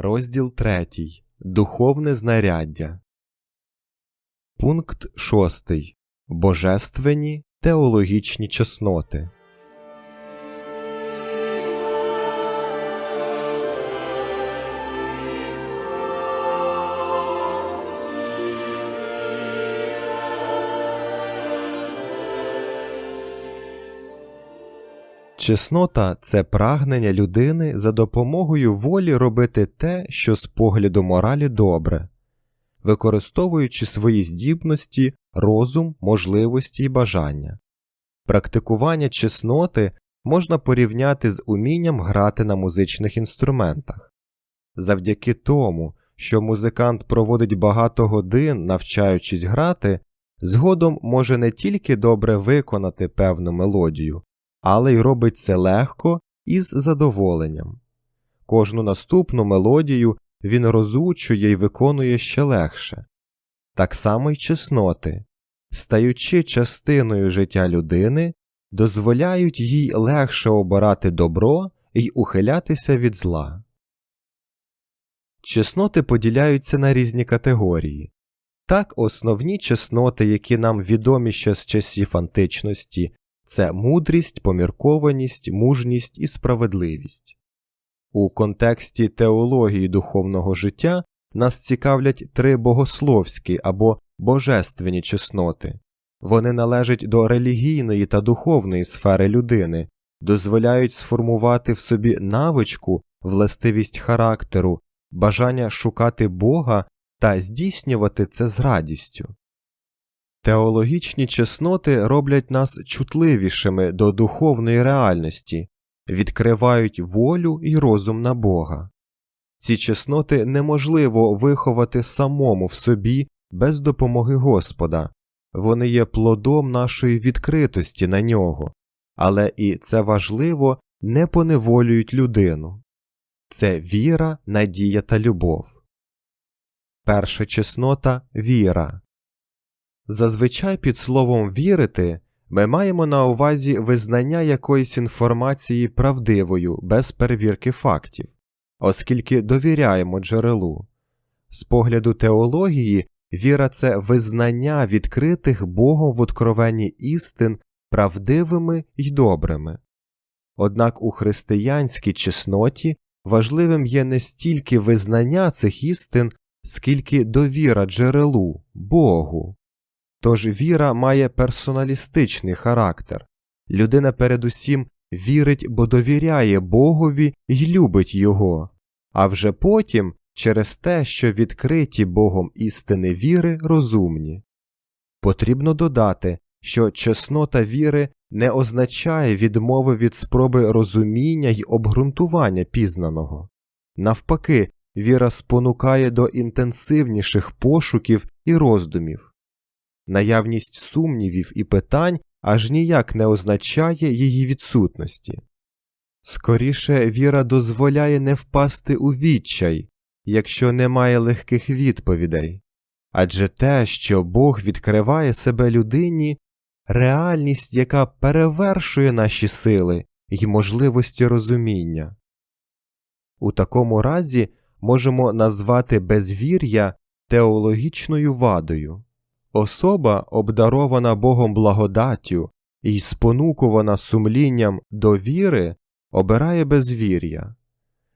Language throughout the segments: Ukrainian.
Розділ 3. Духовне знаряддя. Пункт 6. Божественні теологічні чесноти. Чеснота це прагнення людини за допомогою волі робити те, що з погляду моралі добре, використовуючи свої здібності, розум, можливості і бажання. Практикування чесноти можна порівняти з умінням грати на музичних інструментах. Завдяки тому, що музикант проводить багато годин, навчаючись грати, згодом може не тільки добре виконати певну мелодію, але й робить це легко і з задоволенням. Кожну наступну мелодію він розучує і виконує ще легше. Так само й чесноти, стаючи частиною життя людини, дозволяють їй легше обирати добро і ухилятися від зла. Чесноти поділяються на різні категорії. Так, основні чесноти, які нам відомі ще з часів античності, це мудрість, поміркованість, мужність і справедливість. У контексті теології духовного життя нас цікавлять три богословські або божественні чесноти. Вони належать до релігійної та духовної сфери людини, дозволяють сформувати в собі навичку, властивість характеру, бажання шукати Бога та здійснювати це з радістю. Теологічні чесноти роблять нас чутливішими до духовної реальності, відкривають волю і розум на Бога. Ці чесноти неможливо виховати самому в собі без допомоги Господа, вони є плодом нашої відкритості на нього, але і це важливо не поневолюють людину це віра, надія та любов. Перша чеснота віра. Зазвичай під словом вірити ми маємо на увазі визнання якоїсь інформації правдивою без перевірки фактів, оскільки довіряємо джерелу. З погляду теології, віра це визнання відкритих Богом в откровенні істин правдивими й добрими. Однак у християнській чесноті важливим є не стільки визнання цих істин, скільки довіра джерелу Богу. Тож віра має персоналістичний характер людина передусім вірить, бо довіряє Богові й любить Його, а вже потім через те, що відкриті Богом істини віри розумні. Потрібно додати, що чеснота віри не означає відмови від спроби розуміння й обґрунтування пізнаного. Навпаки, віра спонукає до інтенсивніших пошуків і роздумів. Наявність сумнівів і питань аж ніяк не означає її відсутності. Скоріше віра дозволяє не впасти у відчай, якщо немає легких відповідей, адже те, що Бог відкриває себе людині, реальність, яка перевершує наші сили й можливості розуміння. У такому разі можемо назвати безвір'я теологічною вадою. Особа, обдарована Богом благодаттю і спонукувана сумлінням до віри, обирає безвір'я.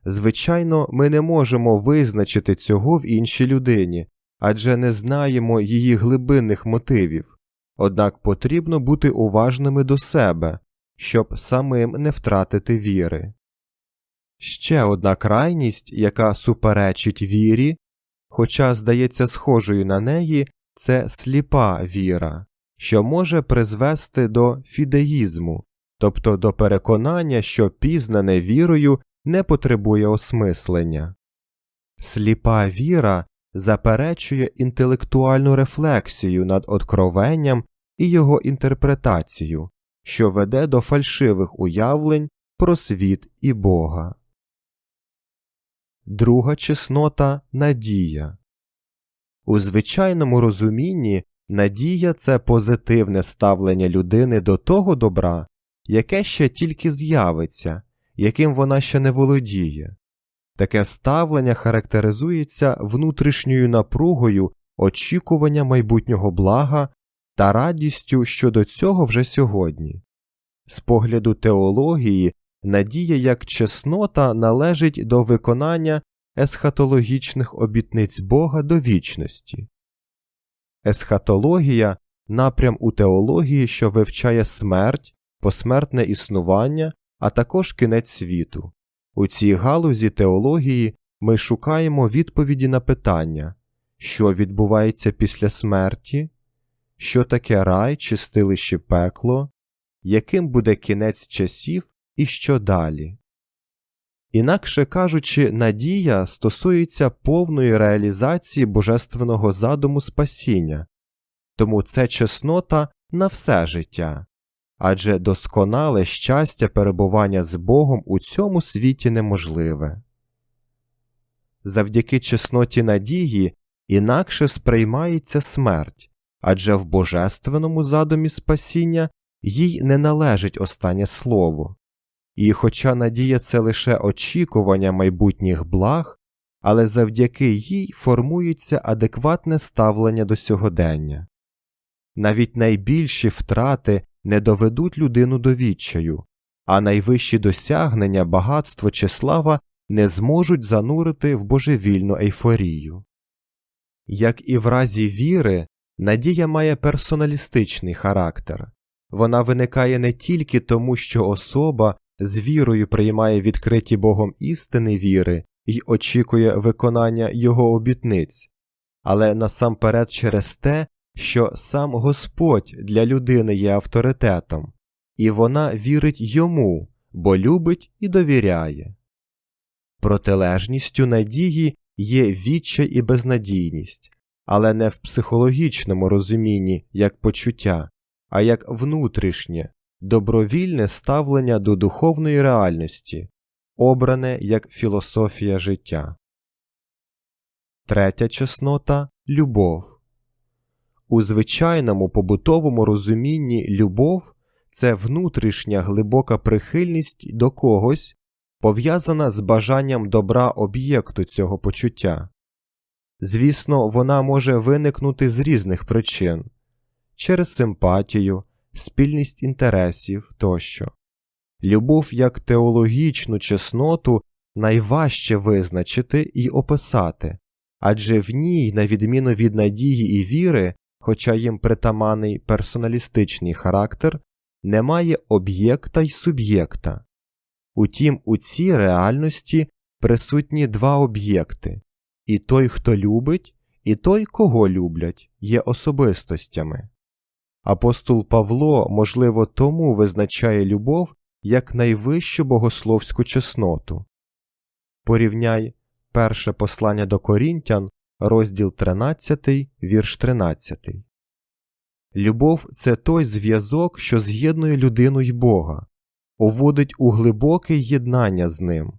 Звичайно, ми не можемо визначити цього в іншій людині, адже не знаємо її глибинних мотивів, однак потрібно бути уважними до себе, щоб самим не втратити віри. Ще одна крайність, яка суперечить вірі, хоча здається схожою на неї, це сліпа віра, що може призвести до фідеїзму, тобто до переконання, що пізнане вірою не потребує осмислення. Сліпа віра заперечує інтелектуальну рефлексію над откровенням і його інтерпретацію, що веде до фальшивих уявлень про світ і Бога. Друга чеснота надія. У звичайному розумінні надія це позитивне ставлення людини до того добра, яке ще тільки з'явиться, яким вона ще не володіє. Таке ставлення характеризується внутрішньою напругою очікування майбутнього блага та радістю щодо цього вже сьогодні. З погляду теології, надія як чеснота належить до виконання есхатологічних обітниць Бога до вічності. Есхатологія напрям у теології, що вивчає смерть, посмертне існування, а також кінець світу. У цій галузі теології ми шукаємо відповіді на питання, що відбувається після смерті, що таке рай чи стилище пекло, яким буде кінець часів і що далі. Інакше кажучи, надія стосується повної реалізації божественного задуму спасіння, тому це чеснота на все життя, адже досконале щастя перебування з Богом у цьому світі неможливе. Завдяки чесноті надії інакше сприймається смерть, адже в божественному задумі спасіння їй не належить останнє слово. І хоча надія це лише очікування майбутніх благ, але завдяки їй формується адекватне ставлення до сьогодення. Навіть найбільші втрати не доведуть людину до відчаю, а найвищі досягнення, багатство чи слава не зможуть занурити в божевільну ейфорію. Як і в разі віри, надія має персоналістичний характер вона виникає не тільки тому, що особа з вірою приймає відкриті Богом істини віри і очікує виконання Його обітниць, але насамперед через те, що сам Господь для людини є авторитетом, і вона вірить йому, бо любить і довіряє. Протилежністю надії є відчай і безнадійність, але не в психологічному розумінні як почуття, а як внутрішнє, добровільне ставлення до духовної реальності, обране як філософія життя. Третя чеснота любов. У звичайному побутовому розумінні любов це внутрішня глибока прихильність до когось, пов'язана з бажанням добра об'єкту цього почуття. Звісно, вона може виникнути з різних причин через симпатію, спільність інтересів тощо. Любов як теологічну чесноту найважче визначити і описати, адже в ній, на відміну від надії і віри, хоча їм притаманий персоналістичний характер, немає об'єкта й суб'єкта. Утім, у цій реальності присутні два об'єкти і той, хто любить, і той, кого люблять, є особистостями. Апостол Павло, можливо, тому визначає любов як найвищу богословську чесноту. Порівняй перше послання до Корінтян, розділ 13, вірш 13. Любов це той зв'язок, що з'єднує людину й Бога, уводить у глибоке єднання з ним.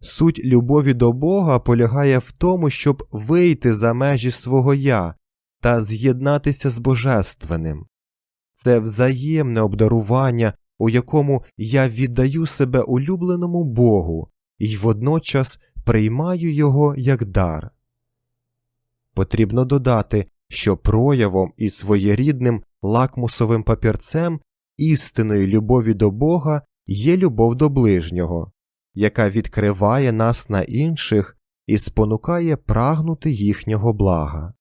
Суть любові до Бога полягає в тому, щоб вийти за межі свого я та з'єднатися з Божественним. Це взаємне обдарування, у якому я віддаю себе улюбленому Богу і водночас приймаю його як дар. Потрібно додати, що проявом і своєрідним лакмусовим папірцем істинної любові до Бога є любов до ближнього, яка відкриває нас на інших і спонукає прагнути їхнього блага.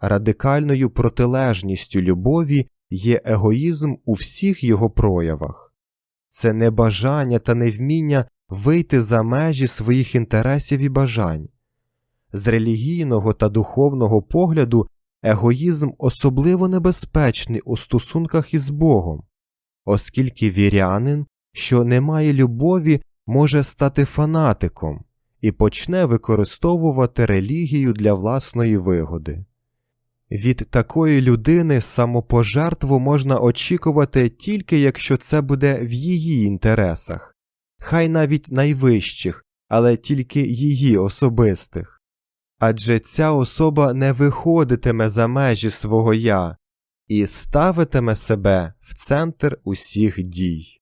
Радикальною протилежністю любові є егоїзм у всіх його проявах, це небажання та невміння вийти за межі своїх інтересів і бажань. З релігійного та духовного погляду егоїзм особливо небезпечний у стосунках із Богом, оскільки вірянин, що не має любові, може стати фанатиком і почне використовувати релігію для власної вигоди. Від такої людини самопожертву можна очікувати тільки якщо це буде в її інтересах, хай навіть найвищих, але тільки її особистих. Адже ця особа не виходитиме за межі свого я і ставитиме себе в центр усіх дій.